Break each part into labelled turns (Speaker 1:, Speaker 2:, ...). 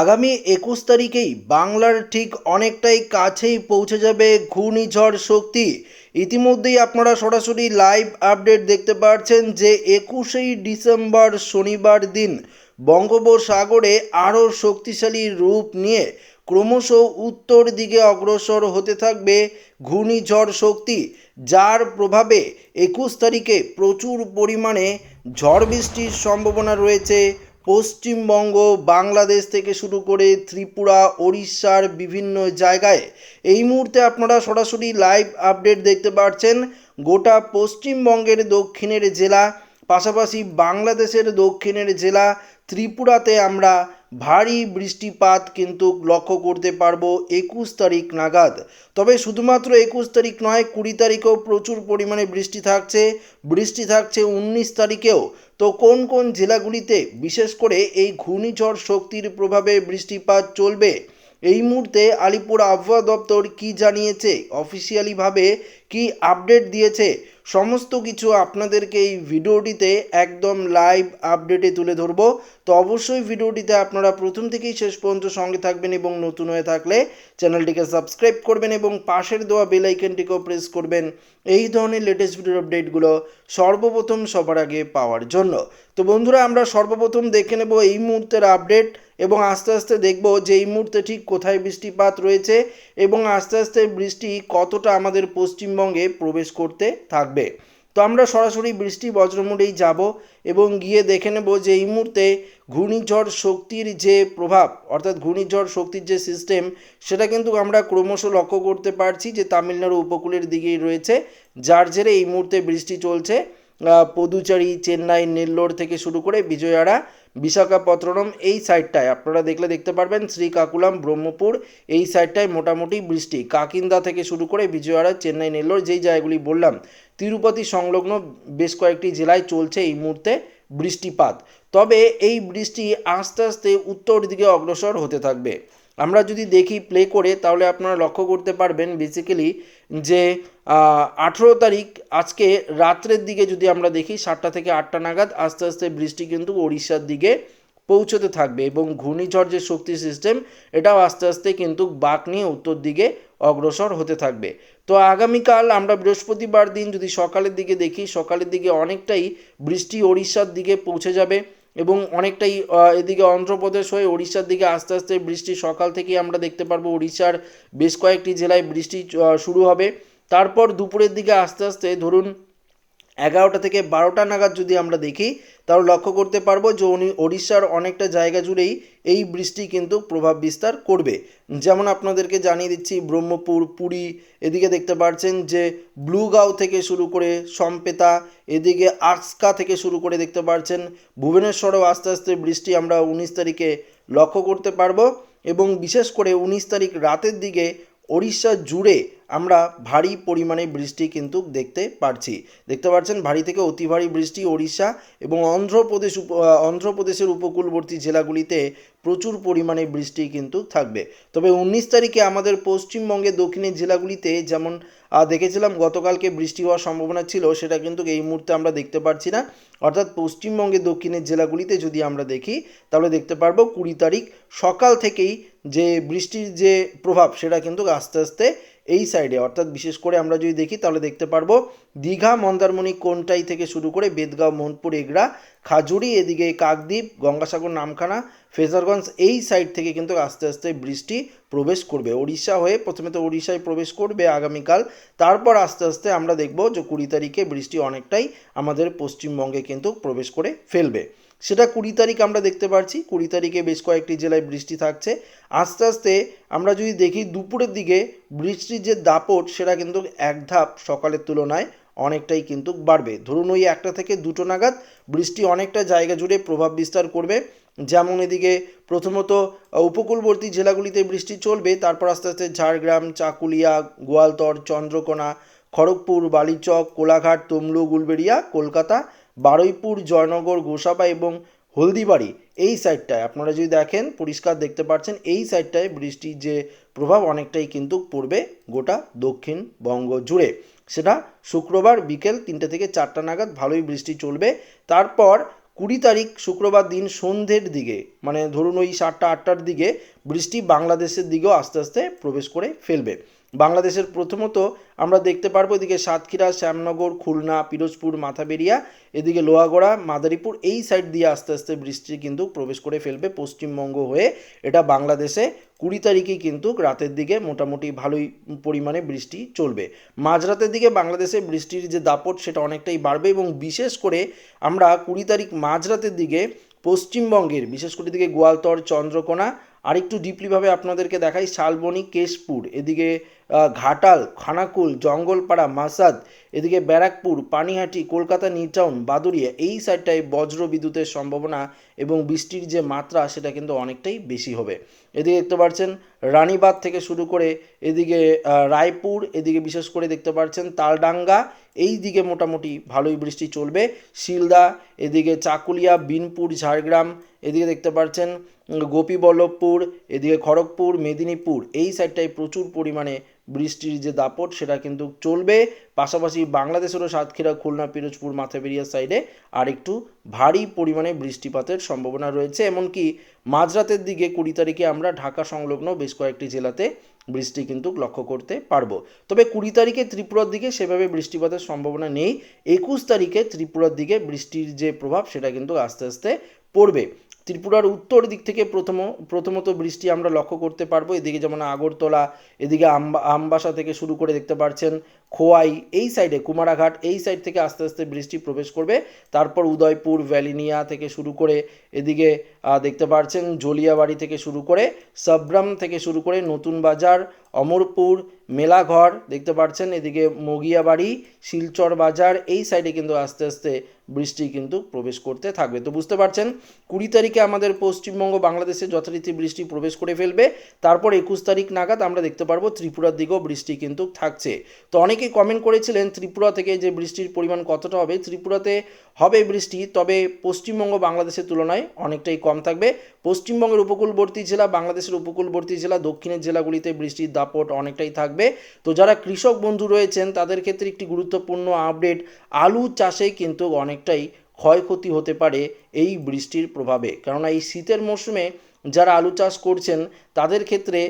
Speaker 1: আগামী একুশ তারিখেই বাংলার ঠিক অনেকটাই কাছেই পৌঁছে যাবে ঘূর্ণিঝড় শক্তি। ইতিমধ্যেই আপনারা সরাসরি লাইভ আপডেট দেখতে পাচ্ছেন যে একুশেই ডিসেম্বর শনিবার দিন বঙ্গোপসাগরে আরও শক্তিশালী রূপ নিয়ে ক্রমশ উত্তর দিকে অগ্রসর হতে থাকবে ঘূর্ণিঝড় শক্তি, যার প্রভাবে একুশ তারিখে প্রচুর পরিমাণে ঝড় বৃষ্টির সম্ভাবনা রয়েছে পশ্চিমবঙ্গ, বাংলাদেশ থেকে শুরু করে ত্রিপুরা, ওড়িশার বিভিন্ন জায়গায়। এই মুহূর্তে আপনারা সরাসরি লাইভ আপডেট দেখতে পাচ্ছেন গোটা পশ্চিমবঙ্গের দক্ষিণের জেলা, পাশাপাশি বাংলাদেশের দক্ষিণের জেলা, ত্রিপুরাতে আমরা ভারী বৃষ্টিপাত কিন্তু লক্ষ্য করতে পারব একুশ তারিখ নাগাদ। তবে শুধুমাত্র একুশ তারিখ নয়, কুড়ি তারিখেও প্রচুর পরিমাণে বৃষ্টি থাকছে। বৃষ্টি থাকছে উনিশ তারিখেও। তো কোন কোন জেলাগুলিতে বিশেষ করে এই ঘূর্ণিঝড় শক্তির প্রভাবে বৃষ্টিপাত চলবে? এই মুহূর্তে আলিপুর আবহাওয়া দপ্তর কি জানিয়েছে? অফিসিয়ালিভাবে কি আপডেট দিয়েছে? সমস্ত কিছু আপনাদেরকে এই ভিডিওটিতে একদম লাইভ আপডেটে তুলে ধরবো। তো অবশ্যই ভিডিওটিতে আপনারা প্রথম থেকেই শেষ পর্যন্ত সঙ্গে থাকবেন এবং নতুন হয়ে থাকলে চ্যানেলটিকে সাবস্ক্রাইব করবেন এবং পাশের দেওয়া বেল আইকনটিকেও প্রেস করবেন। এই ধরনের লেটেস্ট ভিডিও আপডেটগুলো সর্বপ্রথম সবার আগে পাওয়ার জন্য। তো বন্ধুরা, আমরা সর্বপ্রথম দেখে নেব এই মুহূর্তের আপডেট এবং আস্তে আস্তে দেখব যে এই মুহূর্তে ঠিক কোথায় বৃষ্টিপাত রয়েছে এবং আস্তে আস্তে বৃষ্টি কতটা আমাদের পশ্চিমবঙ্গে প্রবেশ করতে থাকবে। তো আমরা সরাসরি বৃষ্টি বজ্রমুড়েই যাব এবং গিয়ে দেখে নেব যে এই মুহূর্তে ঘূর্ণিঝড় শক্তির যে প্রভাব, অর্থাৎ ঘূর্ণিঝড় শক্তির যে সিস্টেম সেটা কিন্তু আমরা ক্রমশ লক্ষ্য করতে পারছি যে তামিলনাড়ু উপকূলের দিকেই রয়েছে, যার জেরে এই মুহূর্তে বৃষ্টি চলছে। পদুচারি, চেন্নাই, নেল্লোর থেকে শুরু করে বিজয়াড়া বিশাখাপত্তনম, এই সাইডটায় আপনারা দেখলে দেখতে পারবেন শ্রীকাকুলাম, ব্রহ্মপুর, এই সাইডটায় মোটামুটি বৃষ্টি। কাকিন্দা থেকে শুরু করে বিজয়ওয়াড়া, চেন্নাই, নেল্লোর যেই জায়গাগুলি বললাম, তিরুপতি সংলগ্ন বেশ কয়েকটি জেলায় চলছে এই মুহূর্তে বৃষ্টিপাত। তবে এই বৃষ্টি আস্তে আস্তে উত্তর দিকে অগ্রসর হতে থাকবে। আমরা যদি দেখি প্লে করে, তাহলে আপনারা লক্ষ্য করতে পারবেন বেসিক্যালি যে আঠেরো তারিখ আজকে রাত্রের দিকে যদি আমরা দেখি সাতটা থেকে আটটা নাগাদ, আস্তে আস্তে বৃষ্টি কিন্তু ওড়িশার দিকে পৌঁছতে থাকবে এবং ঘূর্ণিঝড় যে শক্তি সিস্টেম এটাও আস্তে আস্তে কিন্তু বাঁক নিয়ে উত্তর দিকে অগ্রসর হতে থাকবে। তো আগামীকাল আমরা বৃহস্পতিবার দিন যদি সকালের দিকে দেখি, সকালের দিকে অনেকটাই বৃষ্টি ওড়িশার দিকে পৌঁছে যাবে। এবং অনেকটাই এদিকে অন্ধ্রপ্রদেশ হয়ে ওড়িশার দিকে আস্তে আস্তে বৃষ্টি সকাল থেকেই আমরা দেখতে পারব। ওড়িশার বেশ কয়েকটি জেলায় বৃষ্টি শুরু হবে। তারপর দুপুরের দিকে আস্তে আস্তে ধরুন এগারোটা থেকে বারোটা নাগাদ যদি আমরা দেখি, তাহলে লক্ষ্য করতে পারব যে উনি ওড়িশার অনেকটা জায়গা জুড়েই এই বৃষ্টি কিন্তু প্রভাব বিস্তার করবে। যেমন আপনাদেরকে জানিয়ে দিচ্ছি, ব্রহ্মপুর, পুরী, এদিকে দেখতে পাচ্ছেন যে ব্লুগাঁও থেকে শুরু করে সম্পেতা, এদিকে আক্সকা থেকে শুরু করে দেখতে পাচ্ছেন ভুবনেশ্বরেও আস্তে আস্তে বৃষ্টি আমরা উনিশ তারিখে লক্ষ্য করতে পারব এবং বিশেষ করে উনিশ তারিখ রাতের দিকে ওড়িশা জুড়ে আমরা ভারী পরিমাণে বৃষ্টি কিন্তু দেখতে পারছি। দেখতে পাচ্ছেন, ভারী থেকে অতি ভারী বৃষ্টি ওড়িশা এবং অন্ধ্রপ্রদেশ অন্ধ্রপ্রদেশের উপকূলবর্তী জেলাগুলিতে প্রচুর পরিমাণে বৃষ্টি কিন্তু থাকবে। তবে উনিশ তারিখে আমাদের পশ্চিমবঙ্গে দক্ষিণের জেলাগুলিতে যেমন দেখেছিলাম, গতকালকে বৃষ্টি হওয়ার সম্ভাবনা ছিল, সেটা কিন্তু এই মুহূর্তে আমরা দেখতে পাচ্ছি না। অর্থাৎ পশ্চিমবঙ্গের দক্ষিণের জেলাগুলিতে যদি আমরা দেখি, তাহলে দেখতে পারব কুড়ি তারিখ সকাল থেকেই যে বৃষ্টির যে প্রভাব, সেটা কিন্তু আস্তে আস্তে এই সাইডে অর্থাৎ বিশেষ করে আমরা যদি দেখি, তাহলে দেখতে পারব, দীঘা, মন্দারমণি, কোনটাই থেকে শুরু করে বেদগাঁও মোহনপুর এগড়া, খাজুরি, এদিকে কাকদ্বীপ, গঙ্গাসাগর, নামখানা, ফেজারগঞ্জ, এই সাইড থেকে কিন্তু আস্তে আস্তে বৃষ্টি প্রবেশ করবে। ওড়িশা হয়ে প্রথমে তো ওড়িশায় প্রবেশ করবে আগামীকাল। তারপর আস্তে আস্তে আমরা দেখব যে কুড়ি তারিখে বৃষ্টি অনেকটাই আমাদের পশ্চিমবঙ্গে কিন্তু প্রবেশ করে ফেলবে। সেটা কুড়ি তারিখ আমরা দেখতে পাচ্ছি কুড়ি তারিখে বেশ কয়েকটি জেলায় বৃষ্টি থাকছে। আস্তে আস্তে আমরা যদি দেখি দুপুরের দিকে বৃষ্টির যে দাপট, সেটা কিন্তু এক ধাপ সকালের তুলনায় অনেকটাই কিন্তু বাড়বে। ধরুন ওই একটা থেকে দুটো নাগাদ বৃষ্টি অনেকটা জায়গা জুড়ে প্রভাব বিস্তার করবে। যেমন এদিকে প্রথমত উপকূলবর্তী জেলাগুলিতে বৃষ্টি চলবে, তারপর আস্তে আস্তে ঝাড়গ্রাম, চাকুলিয়া, গোয়ালতর, চন্দ্রকোনা, খড়গপুর, বালিচক, কোলাঘাট, তমলুক, উলবেড়িয়া, কলকাতা বারুইপুর, জয়নগর, গোসাবা এবং হলদিবাড়ি এই সাইডটায় আপনারা যদি দেখেন, পরিষ্কার দেখতে পাচ্ছেন, এই সাইডটায় বৃষ্টির যে প্রভাব অনেকটাই কিন্তু পড়বে গোটা দক্ষিণবঙ্গ জুড়ে। সেটা শুক্রবার বিকেল তিনটে থেকে চারটা নাগাদ ভালোই বৃষ্টি চলবে। তারপর কুড়ি তারিখ শুক্রবার দিন সন্ধ্যের দিকে মানে ধরুন ওই সাতটা, আটটার দিকে বৃষ্টি বাংলাদেশের দিকেও আস্তে আস্তে প্রবেশ করে ফেলবে। বাংলাদেশের প্রথমত আমরা দেখতে পারব এদিকে সাতক্ষীরা, শ্যামনগর, খুলনা, পিরোজপুর, মাথাবেরিয়া, এদিকে লোহাগড়া, মাদারীপুর, এই সাইড দিয়ে আস্তে আস্তে বৃষ্টি কিন্তু প্রবেশ করে ফেলবে পশ্চিমবঙ্গ হয়ে। এটা বাংলাদেশে কুড়ি তারিখেই কিন্তু রাতের দিকে মোটামুটি ভালোই পরিমাণে বৃষ্টি চলবে। মাঝরাতের দিকে বাংলাদেশে বৃষ্টির যে দাপট সেটা অনেকটাই বাড়বে এবং বিশেষ করে আমরা কুড়ি তারিখ মাঝরাতের দিকে পশ্চিমবঙ্গের, বিশেষ করে দিকে গোয়ালতর, চন্দ্রকোনা, আরেকটু ডিপলিভাবে আপনাদেরকে দেখাই শালবনি, কেশপুর, এদিকে ঘাটাল, খানাকুল, জঙ্গলপাড়া, মাসাদ, এদিকে ব্যারাকপুর, পানিহাটি, কলকাতা নিউ টাউন বাদুরিয়া এই সাইডটায় বজ্র বিদ্যুতের সম্ভাবনা এবং বৃষ্টির যে মাত্রা সেটা কিন্তু অনেকটাই বেশি হবে। এদিকে দেখতে পাচ্ছেন রানীবাঁধ থেকে শুরু করে এদিকে রায়পুর, এদিকে বিশেষ করে দেখতে পাচ্ছেন তালডাঙ্গা, এই দিকে মোটামুটি ভালোই বৃষ্টি চলবে। শিলদা, এদিকে চাকুলিয়া, বিনপুর, ঝাড়গ্রাম, এদিকে দেখতে পাচ্ছেন গোপীবল্লভপুর, এদিকে খড়গপুর, মেদিনীপুর, এই সাইডটায় প্রচুর পরিমাণে বৃষ্টির যে দাপট, সেটা কিন্তু চলবে। পাশাপাশি বাংলাদেশেরও সাতক্ষীরা, খুলনা, পিরোজপুর, মাথাবেরিয়া সাইডে আর একটু ভারী পরিমাণে বৃষ্টিপাতের সম্ভাবনা রয়েছে। এমনকি মাঝরাতের দিকে কুড়ি তারিখে আমরা ঢাকা সংলগ্ন বেশ কয়েকটি জেলাতে বৃষ্টি কিন্তু লক্ষ্য করতে পারব। তবে কুড়ি তারিখে ত্রিপুরার দিকে সেভাবে বৃষ্টিপাতের সম্ভাবনা নেই। একুশ তারিখে ত্রিপুরার দিকে বৃষ্টির যে প্রভাব, সেটা কিন্তু আস্তে আস্তে পড়বে। ত্রিপুরার উত্তর দিক থেকে প্রথম, প্রথমত বৃষ্টি আমরা লক্ষ্য করতে পারব। এদিকে যেমন আগরতলা, এদিকে আম্বা, আমবাসা থেকে শুরু করে দেখতে পাচ্ছেন খোয়াই, এই সাইডে কুমারাঘাট, এই সাইড থেকে আস্তে আস্তে বৃষ্টি প্রবেশ করবে। তারপর উদয়পুর, ভ্যালিনিয়া থেকে শুরু করে এদিকে দেখতে পাচ্ছেন জলিয়াবাড়ি থেকে শুরু করে সাবরাম থেকে শুরু করে নতুন বাজার অমরপুর মেলাঘর, দেখতে পাচ্ছেন এদিকে মগিয়াবাড়ি, শিলচর বাজার, এই সাইডে কিন্তু আস্তে আস্তে বৃষ্টি কিন্তু প্রবেশ করতে থাকবে। তো বুঝতে পারছেন, কুড়ি তারিখে আমাদের পশ্চিমবঙ্গ বাংলাদেশে যথারীতি বৃষ্টি প্রবেশ করে ফেলবে, তারপর একুশ তারিখ নাগাদ আমরা দেখতে পারব ত্রিপুরার দিকেও বৃষ্টি কিন্তু থাকছে। তো অনেকেই কমেন্ট করেছিলেন ত্রিপুরা থেকে যে বৃষ্টির পরিমাণ কতটা হবে, ত্রিপুরাতে হবে বৃষ্টি, তবে পশ্চিমবঙ্গ বাংলাদেশের তুলনায় অনেকটাই কম থাকবে। পশ্চিমবঙ্গের উপকূলবর্তী জেলা, বাংলাদেশের উপকূলবর্তী জেলা, দক্ষিণের জেলাগুলিতে বৃষ্টির দাপট অনেকটাই থাকবে। তো যারা কৃষক বন্ধু রয়েছেন, তাদের ক্ষেত্রে একটি গুরুত্বপূর্ণ আপডেট, আলু চাষে কিন্তু অনেকটাই ক্ষয়ক্ষতি হতে পারে এই বৃষ্টির প্রভাবে। কেননা এই শীতের মরশুমে যারা আলু চাষ করছেন, তাদের ক্ষেত্রে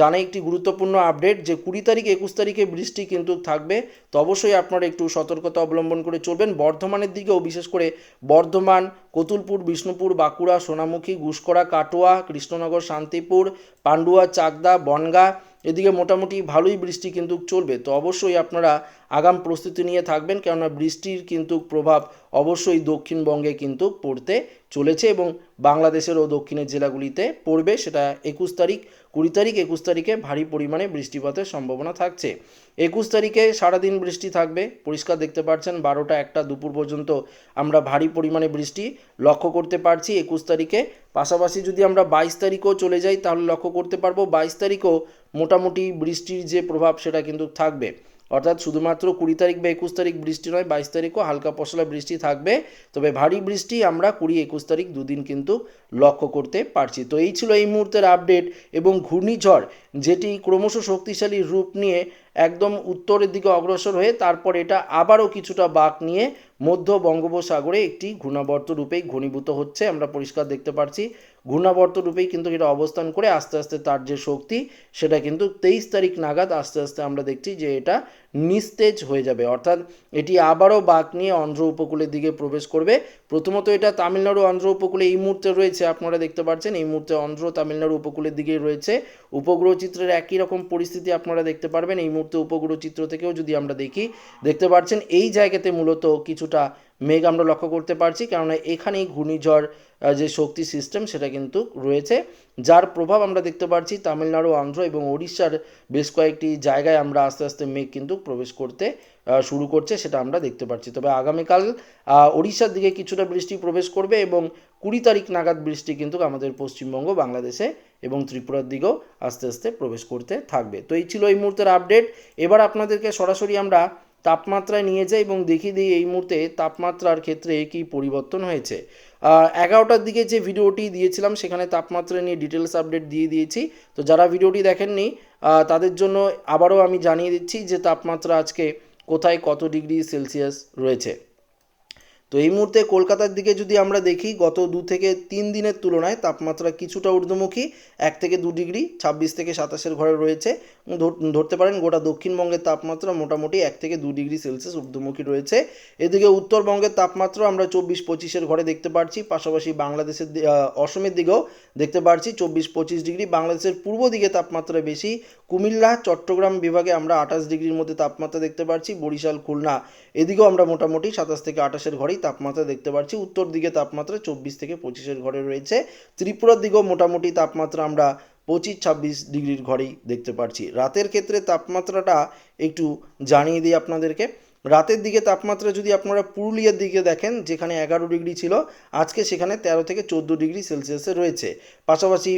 Speaker 1: জানাই একটি গুরুত্বপূর্ণ আপডেট যে কুড়ি তারিখ, একুশ তারিখে বৃষ্টি কিন্তু থাকবে। তো অবশ্যই আপনারা একটু সতর্কতা অবলম্বন করে চলবেন। বর্ধমানের দিকেও বিশেষ করে বর্ধমান, কতুলপুর, বিষ্ণুপুর, বাঁকুড়া, সোনামুখী গুসকরা কাটোয়া, কৃষ্ণনগর, শান্তিপুর, পান্ডুয়া, চাকদা, বনগা, এদিকে মোটামুটি ভালোই বৃষ্টি কিন্তু চলবে। তো অবশ্যই আপনারা আগাম প্রস্তুতি নিয়ে থাকবেন, কেননা বৃষ্টির কিন্তু প্রভাব অবশ্যই দক্ষিণবঙ্গে কিন্তু পড়তে চলেছে এবং বাংলাদেশের ও দক্ষিণের জেলাগুলিতে পড়বে। সেটা একুশ তারিখ, কুড়ি তারিখ, একুশ তারিখে ভারী পরিমাণে বৃষ্টিপাতের সম্ভাবনা থাকছে। একুশ তারিখে সারাদিন বৃষ্টি থাকবে, পরিষ্কার দেখতে পাচ্ছেন বারোটা একটা দুপুর পর্যন্ত আমরা ভারী পরিমাণে বৃষ্টি লক্ষ্য করতে পারছি। একুশ তারিখে পাশাপাশি যদি আমরা বাইশ তারিখও চলে যাই, তাহলে লক্ষ্য করতে পারব বাইশ তারিখও মোটামুটি বৃষ্টির যে প্রভাব সেটা কিন্তু থাকবে। অর্থাৎ শুধুমাত্র কুড়ি তারিখ বা একুশ তারিখ বৃষ্টি নয়, বাইশ তারিখও হালকা পশলা বৃষ্টি থাকবে। তবে ভারী বৃষ্টি আমরা কুড়ি, একুশ তারিখ দুদিন কিন্তু লক্ষ্য করতে পারছি। তো এই ছিল এই মুহূর্তের আপডেট এবং ঘূর্ণিঝড় যেটি ক্রমশ শক্তিশালী রূপ নিয়ে একদম উত্তরের দিকে অগ্রসর হয়ে তারপর এটা আবারও কিছুটা বাঁক নিয়ে মধ্য বঙ্গোপসাগরে একটি ঘূর্ণাবর্ত রূপেই ঘনীভূত হচ্ছে। আমরা পরিষ্কার দেখতে পাচ্ছি ঘূর্ণাবর্ত রূপেই কিন্তু এটা অবস্থান করে আস্তে আস্তে তার যে শক্তি, সেটা কিন্তু তেইশ তারিখ নাগাদ আস্তে আস্তে আমরা দেখছি যে এটা নিস্তেজ হয়ে যাবে। অর্থাৎ এটি আবারও বাঁক নিয়ে অন্ধ্র উপকূলের দিকে প্রবেশ করবে। প্রথমত এটা তামিলনাড়ু অন্ধ্র উপকূলে এই মুহূর্তে রয়েছে, আপনারা দেখতে পাচ্ছেন। এই মুহূর্তে অন্ধ্র তামিলনাড়ু উপকূলের দিকে রয়েছে। উপগ্রহ চিত্রের একই রকম পরিস্থিতি আপনারা দেখতে পারবেন। এই মুহূর্তে উপগ্রহ চিত্র থেকেও যদি আমরা দেখি, দেখতে পাচ্ছেন এই জায়গাতে মূলত কিছুটা মেঘ আমরা লক্ষ্য করতে পারছি, কেননা এখানেই ঘূর্ণিঝড় যে শক্তি সিস্টেম সেটা কিন্তু রয়েছে। যার প্রভাব আমরা দেখতে পাচ্ছি তামিলনাড়ু অন্ধ্র এবং ওড়িশার বেশ কয়েকটি জায়গায় আমরা আস্তে আস্তে মেঘ কিন্তু প্রবেশ করতে শুরু করছে সেটা আমরা দেখতে পাচ্ছি তবে আগামীকাল ওড়িশার দিকে কিছুটা বৃষ্টি প্রবেশ করবে এবং কুড়ি তারিখ নাগাদ বৃষ্টি কিন্তু আমাদের পশ্চিমবঙ্গ, বাংলাদেশে এবং ত্রিপুরার দিকেও আস্তে আস্তে প্রবেশ করতে থাকবে। তো এই ছিল এই মুহূর্তের আপডেট এবার আপনাদেরকে সরাসরি আমরা তাপমাত্রায় নিয়ে যায় এবং দেখিয়ে দিই এই মুহূর্তে তাপমাত্রার ক্ষেত্রে কী পরিবর্তন হয়েছে। এগারোটার দিকে যে ভিডিওটি দিয়েছিলাম, সেখানে তাপমাত্রা নিয়ে ডিটেলস আপডেট দিয়ে দিয়েছি। তো যারা ভিডিওটি দেখেননি তাদের জন্য আবারও আমি জানিয়ে দিচ্ছি যে তাপমাত্রা আজকে কোথায় কত ডিগ্রি সেলসিয়াস রয়েছে। তো এই মুহূর্তে কলকাতার দিকে যদি আমরা দেখি, গত দু থেকে তিন দিনের তুলনায় তাপমাত্রা কিছুটা ঊর্ধ্বমুখী, এক থেকে দু ডিগ্রি, ছাব্বিশ থেকে সাতাশের ঘরে রয়েছে। ধর- ধরতে পারেন গোটা দক্ষিণবঙ্গের তাপমাত্রা মোটামুটি এক থেকে দু ডিগ্রি সেলসিয়াস ঊর্ধ্বমুখী রয়েছে। এদিকে উত্তরবঙ্গের তাপমাত্রা আমরা চব্বিশ পঁচিশের ঘরে দেখতে পাচ্ছি পাশাপাশি বাংলাদেশের অসমের দিকেও দেখতে পাচ্ছি চব্বিশ পঁচিশ ডিগ্রি। বাংলাদেশের পূর্ব দিকে তাপমাত্রা বেশি কুমিল্লা, চট্টগ্রাম বিভাগে আমরা আঠাশ ডিগ্রির মধ্যে তাপমাত্রা দেখতে পাচ্ছি বরিশাল, খুলনা, এদিকেও আমরা মোটামুটি সাতাশ থেকে আঠাশের ঘরেই তাপমাত্রা দেখতে পাচ্ছি উত্তর দিকে তাপমাত্রা চব্বিশ থেকে পঁচিশের ঘরে রয়েছে। ত্রিপুরার দিকেও মোটামুটি তাপমাত্রা আমরা পঁচিশ, ছাব্বিশ ডিগ্রির ঘরেই দেখতে পাচ্ছি রাতের ক্ষেত্রে তাপমাত্রাটা একটু জানিয়ে দিই আপনাদেরকে। রাতের দিকে তাপমাত্রা যদি আপনারা পুরুলিয়ার দিকে দেখেন, যেখানে এগারো ডিগ্রি ছিল, আজকে সেখানে তেরো থেকে চোদ্দ ডিগ্রি সেলসিয়াসে রয়েছে। পাশাপাশি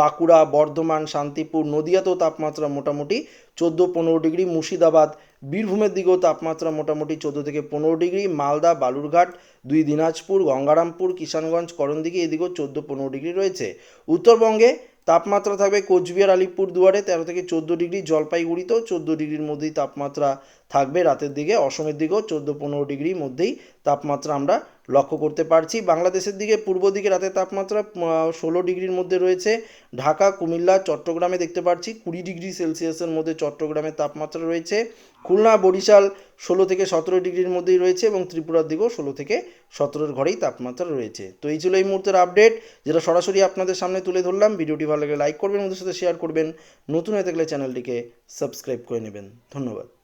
Speaker 1: বাঁকুড়া, বর্ধমান, শান্তিপুর, নদিয়াতেও তাপমাত্রা মোটামুটি চোদ্দ পনেরো ডিগ্রি, মুর্শিদাবাদ, বীরভূমের দিকেও তাপমাত্রা মোটামুটি চোদ্দ থেকে পনেরো ডিগ্রি, মালদা, বালুরঘাট, দুই দিনাজপুর, গঙ্গারামপুর, কিষানগঞ্জ, করণদিঘি, এদিকেও চোদ্দ পনেরো ডিগ্রি রয়েছে। উত্তরবঙ্গে তাপমাত্রা থাকবে কোচবিহার আলিপুর দুয়ারে তেরো থেকে চোদ্দ ডিগ্রি, জলপাইগুড়িতেও চোদ্দ ডিগ্রির মধ্যেই তাপমাত্রা থাকবে রাতের দিকে। অসমের দিকেও চোদ্দ পনেরো ডিগ্রির মধ্যেই তাপমাত্রা আমরা লক্ষ্য করতে পারছি। বাংলাদেশের দিকে, পূর্ব দিকে রাতের তাপমাত্রা ষোলো ডিগ্রির মধ্যে রয়েছে। ঢাকা, কুমিল্লা, চট্টগ্রামে দেখতে পাচ্ছি কুড়ি ডিগ্রি সেলসিয়াসের মধ্যে চট্টগ্রামের তাপমাত্রা রয়েছে। খুলনা, বরিশাল, ষোলো থেকে সতেরো ডিগ্রির মধ্যেই রয়েছে এবং ত্রিপুরার দিকেও ষোলো থেকে সতেরোর ঘরেই তাপমাত্রা রয়েছে। তো এই ছিল এই মুহূর্তের আপডেট, যেটা সরাসরি আপনাদের সামনে তুলে ধরলাম। ভিডিওটি ভালো লাগলে লাইক করবেন ওদের সাথে শেয়ার করবেন। নতুন হয়ে থাকলে চ্যানেলটিকে সাবস্ক্রাইব করে নেবেন। ধন্যবাদ।